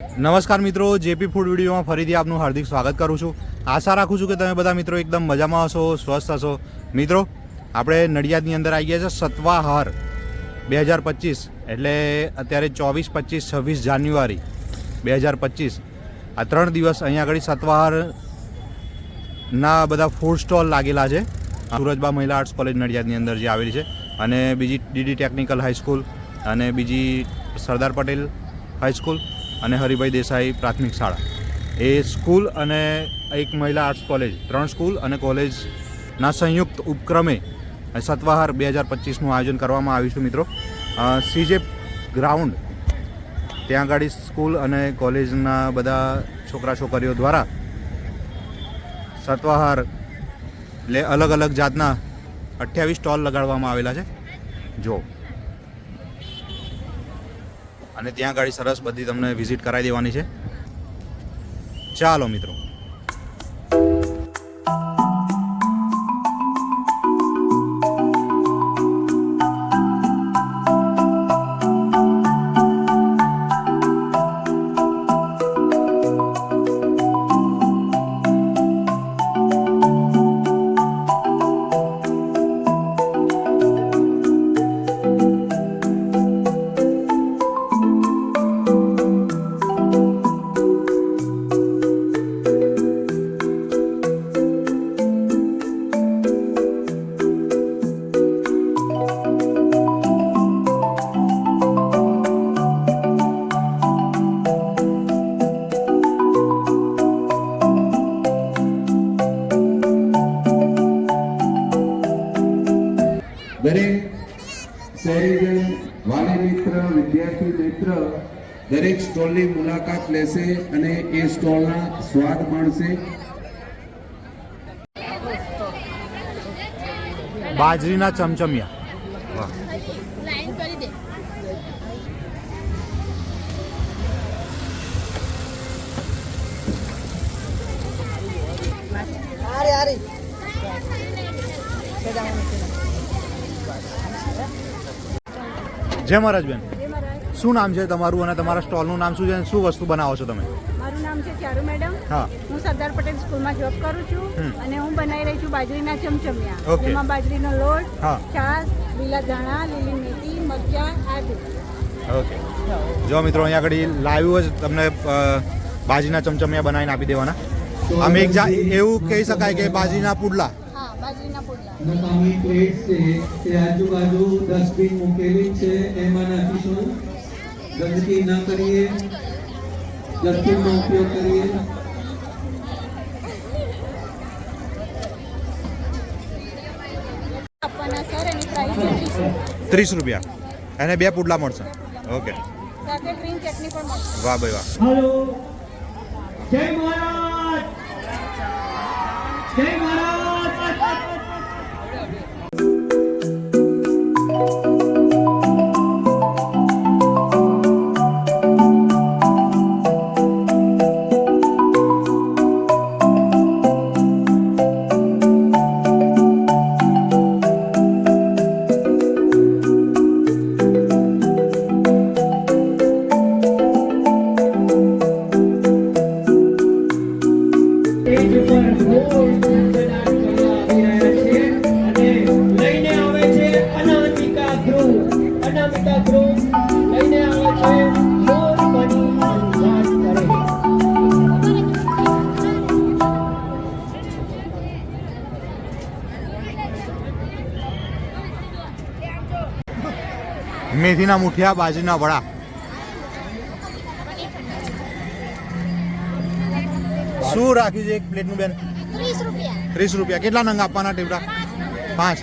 નમસ્કાર મિત્રો, JP food વિડીયોમાં ફરીથી આપનું હાર્દિક સ્વાગત કરું છું. આશા રાખું છું કે તમે બધા મિત્રો એકદમ મજામાં હશો, સ્વસ્થ હશો. મિત્રો, આપણે નડિયાદની અંદર આવી ગયા છે સત્વાહાર બે હજાર પચીસ, એટલે અત્યારે ચોવીસ, પચીસ, છવ્વીસ જાન્યુઆરી બે હજાર પચીસ. આ ત્રણ દિવસ અહીંયા આગળ સત્વાહારના બધા ફૂડ સ્ટોલ લાગેલા છે. સુરજબા મહિલા આર્ટ્સ કોલેજ નડિયાદની અંદર જે આવેલી છે. અને બીજી ડીડી ટેકનિકલ હાઈસ્કૂલ અને બીજી સરદાર પટેલ હાઈસ્કૂલ અને હરિભાઈ દેસાઈ પ્રાથમિક શાળા. એ સ્કૂલ અને એક મહિલા આર્ટ્સ કોલેજ, ત્રણ સ્કૂલ અને કોલેજના સંયુક્ત ઉપક્રમે સત્વાહાર બે હજાર પચીસનું આયોજન કરવામાં આવ્યું છે મિત્રો. સીજે ગ્રાઉન્ડ, ત્યાં આગળ સ્કૂલ અને કોલેજના બધા છોકરા છોકરીઓ દ્વારા સત્વાહાર એટલે અલગ અલગ જાતના અઠ્યાવીસ સ્ટોલ લગાડવામાં આવેલા છે. જો અને ત્યાં ગાડી સરસ બધી તમને વિઝિટ કરાવી દેવાની છે. ચાલો મિત્રો. દરેક સ્ટોલની મુલાકાત લેશે અને એ સ્ટોલના સ્વાદ માણશે. બાજરીના ચમચમિયા. વાહ. લાઈન કરી આરે આરે જય મહારાજબેન શું નામ છે તમારું અને તમારા સ્ટોલનું નામ શું છે અને શું વસ્તુ બનાવો છો તમે? મારું નામ છે ચારુ મેડમ. હા. હું સરદાર પટેલ સ્કૂલમાં જોબ કરું છું અને હું બનાવી રહી છું બાજરીના ચમચમિયા. એમાં બાજરીનો લોટ હા. છાશ લીલા ધાણા લીલી મેથી મરચા આદુ. ઓકે. જો મિત્રો અહીંયા આગળ લાઈવ જ તમને બાજરીના ચમચમિયા બનાવીને આપી દેવાના. આમ એક એવું કહી શકાય કે બાજરીના પુડલા. બાજરીના પુડલા. નકામી પ્લેટ છે તે આજુબાજુ ડસ્ટબિન મૂકેલી છે એમાં નાખીશું. ગંદકી ન કરીએ ડસ્ટબિનનો ઉપયોગ કરીએ. ત્રીસ રૂપિયા. અને બે પુડલા મળશે. ઓકે. વાહ ભાઈ વાહ. હેલો. જય મહારાજ જય મેથીના મુઠિયા બાજરીના વડા. શું રાખ્યું છે એક પ્લેટનું બેન? ત્રીસ રૂપિયા. ત્રીસ રૂપિયા. કેટલા નંગ આપવાના ટેવડા પાંચ.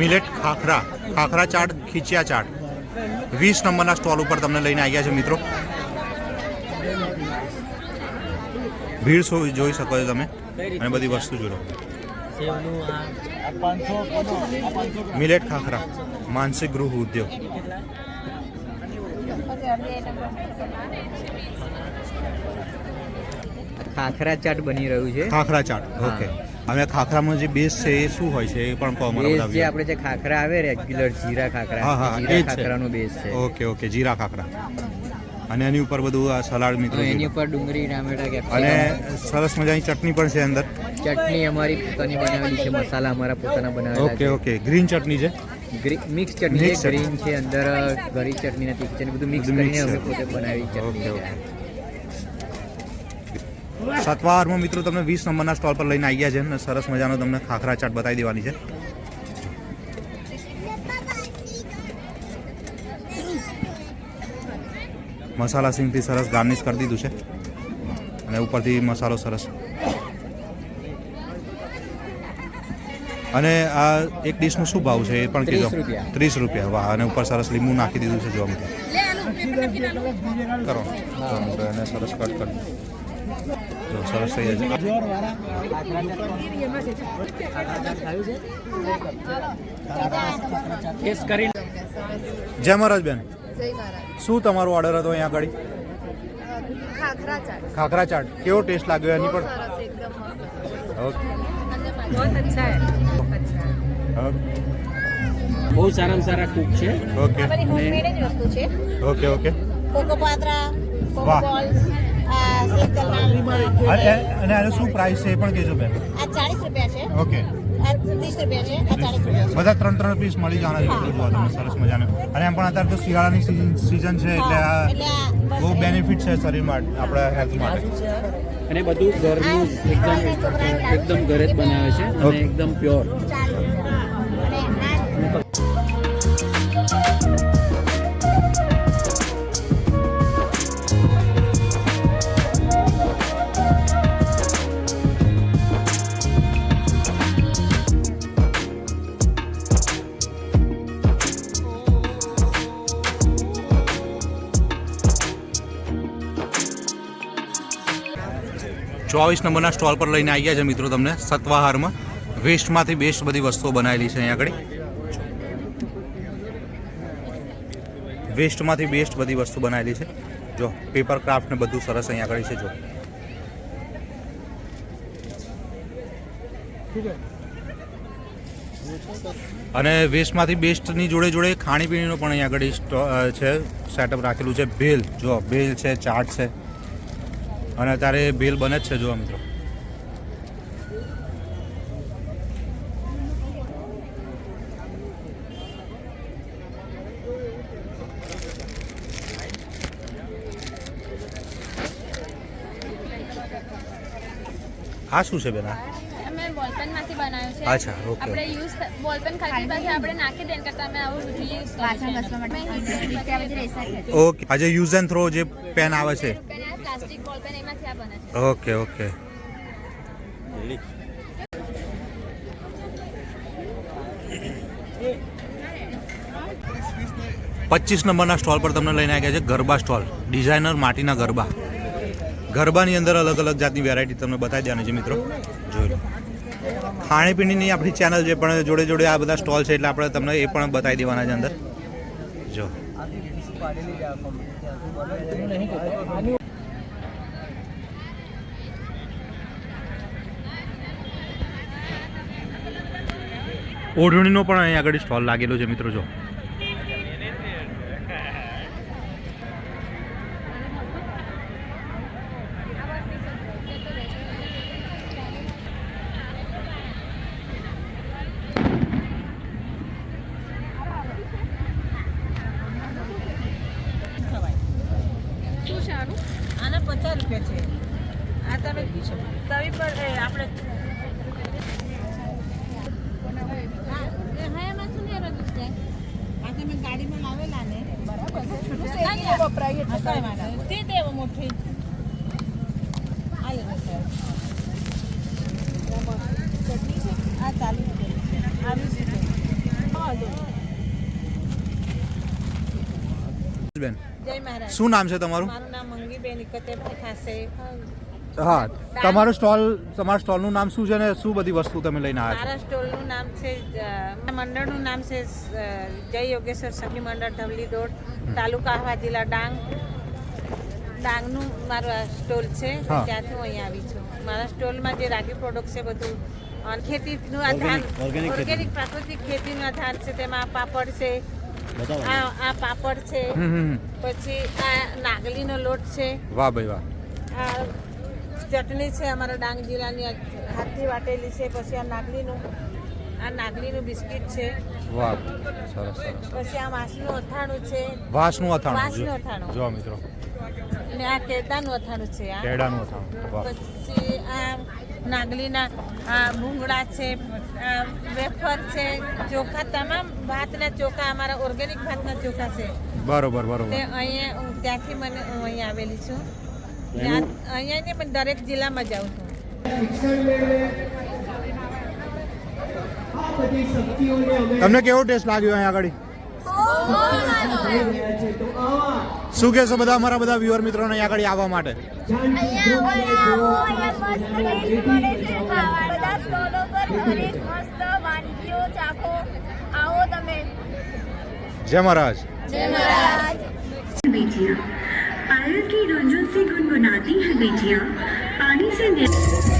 મિલેટ ખાખરા ખાખરા ચાટ ખીચિયા ચાટ. વીસ નંબરના સ્ટોલ ઉપર તમને લઈને આવ્યા છે મિત્રો. ભીડ સો- જોઈ શકો છો તમે અને બધી વસ્તુ જોડો મિલેટ ખાખરા માનસિક ગૃહ ઉદ્યોગ. ખાખરા ચાટ બની રહ્યું છે. ખાખરા ચાટ ઓકે. હવે ખાખરામાં જે બેઝ છે એ શું હોય છે એ પણ કહો બેઝ બધા જે આપણે જે ખાખરા આવે રેગ્યુલર જીરા ખાખરા હા, હા, જીરા ખાખરાનો બેઝ છે. ઓકે ઓકે જીરા ખાખરા. અને એની ઉપર બધું આ સલાડ મિત્રો એની ઉપર ડુંગળી ટામેટા અને સરસ મજાની ચટણી પણ છે અંદર. ચટણી અમારી પોતાની બનાવેલી છે મસાલા અમારા પોતાના બનાવેલા ઓકે ઓકે ગ્રીન ચટણી છે? મિક્સ ચટણી છે ગ્રીન છે અંદર ગરી ચટણી નથી ચટણી બધું મિક્સ કરીને અમે પોતે બનાવી ચટણી છે. સતવારમાં મિત્રો તમને વીસ નંબરના સ્ટોલ પર લઈને આવી ગયા છે અને સરસ મજાનો તમને ખાખરા ચાટ બતાવી દેવાની છે. મસાલા સિંગથી સરસ ગાર્નિશ કરી દીધું છે. અને ઉપરથી મસાલો સરસ. અને આ એક ડીશનો શું ભાવ છે એ પણ કીધો ત્રીસ રૂપિયા. વાહ અને ઉપર સરસ લીંબુ નાખી દીધું છે જોવા માટે. કરો. અને સરસ કટ કરી સરસ થઈ જશે જય મહારાજ બેન. શું તમારો ઓર્ડર હતો અહીંયા આગળ? ખાખરા ચાટ કેવો ટેસ્ટ લાગ્યો એની પર? બહુ સારામાં સારા કુક છે. Okay. Okay okay. Cocoa patra cocoa balls આ સેકલ અને અને આનો શું પ્રાઇસ છે એ પણ કહેજો બેન. આ ચાલીસ રૂપિયા છે. ઓકે. આ ત્રીસ રૂપિયા છે આ ચાલીસ રૂપિયા છે. બધા ત્રણ ત્રણ પીસ મળી જવાના છે જોવા તમે સરસ મજાના. અને એમ પણ અત્યારે તો શિયાળાની સીઝન છે એટલે આ બહુ બેનિફિટ છે શરીર માટે આપણા હેલ્થ માટે. અને બધું ઘરનું એકદમ એકદમ ઘરે જ બનાવે છે અને એકદમ પ્યોર ચોવીસ નંબરના સ્ટોલ પર લઈને આવી ગયા છે મિત્રો તમને સત્વાહારમાં. વેસ્ટમાંથી બેસ્ટ બધી વસ્તુઓ બનાવેલી છે અહીંયા આગળ. વેસ્ટમાંથી બેસ્ટ બધી વસ્તુ બનાવેલી છે. જો પેપર ક્રાફ્ટ ને બધું સરસ અહીંયા આગળ છે, જો. અને વેસ્ટમાંથી બેસ્ટની જોડે જોડે ખાણીપીણીનો પણ અહીંયા આગળ છે સેટઅપ રાખેલું છે. ભેલ, જો, ભેલ છે, ચાટ છે. અને અત્યારે ભીલ બને જ છે જો મિત્રો. આ શું છે બેના અમે બોલપેનમાંથી બનાવ્યું છે. અચ્છા, ઓકે. આપણે યુઝ બોલપેન ખાલી પછી આપણે નાખી દેન કરતા અમે આવું રીયુઝ વાસણ ઘસવા માટે ઓકે આજે યુઝ એન્ડ થ્રો જે પેન આવે છે પ્લાસ્ટિક બોલપેન એમાંથી આ બને છે. Okay okay. પચીસ નંબરના સ્ટોલ પર તમને લઈને આવ્યા છે ગરબા સ્ટોલ. ડિઝાઇનર માટીના ગરબા. ગરબાની અંદર અલગ અલગ જાતની વેરાયટી તમને બતાવી દેવાની છે મિત્રો. જોઈ લો. ખાણીપીણીની આપણી ચેનલ છે પણ જોડે જોડે આ બધા સ્ટોલ છે એટલે આપણે તમને એ પણ બતાવી દેવાના છે અંદર. જો. ઓઢણીનો પણ અહીંયા આગળ સ્ટોલ લાગેલો છે મિત્રો જો. ती देव मोठी आले चटणी हा चालू બેન શું નામ છે તમારું? મારું નામ મંગીબેન ઇકતેર ખાસે. હા તમારું સ્ટોલ તમારા સ્ટોલનું નામ શું છે ને શું બધી વસ્તુ તમે લઈને આવ્યા મારા સ્ટોલનું નામ છે મંડળનું નામ છે જય યોગેશ્વર સખી મંડળ ધવલી દોડ તાલુકા આહવા જિલ્લા ડાંગ. ડાંગનું મારું આ સ્ટોલ છે ત્યાંથી હું અહીંયા આવી છું. મારા સ્ટોલમાં જે રાગી પ્રોડક્ટ છે બધું અને ખેતીનું આ ધાન ઓર્ગેનિક પ્રાકૃતિક ખેતીનું આ ધાન છે તેમાં પાપડ છે આ આ પાપડ છે. પછી આ નાગલીનો લોટ છે વાહ ભાઈ વાહ. આ ચટણી છે અમારા ડાંગ જિલ્લાની હાથથી વાટેલી છે પછી આ નાગલીનું આ નાગલીનું બિસ્કિટ છે. વાહ સરસ સરસ પછી આ માસનું અથાણું છે. વાંસનું અથાણું વાંસનું અથાણું. જો મિત્રો. અને આ કેળાનું અથાણું છે આ. કેળાનું અથાણું વાહ. પછી આ નાગલીના આ ભૂંગળા છે વેફર છે ચોખા તમામ ભાતના ચોખા અમારા ઓર્ગેનિક ભાતના ચોખા છે. બરોબર તે બરોબર અહીંયા ત્યાંથી મને હું અહીંયા આવેલી છું. અહીંયા નહીં પણ દરેક જિલ્લામાં જાઉં છું. તમને કેવો ટેસ્ટ લાગ્યો અહીંયા આગળ? શું કહેશો બધા અમારા બધા વ્યુઅર મિત્રોને અહીંયા આગળ આવવા માટે? જય મહારાજ. જય મહારાજ. पायल की रुंझुन से गुनगुनाती है बेटियां पानी से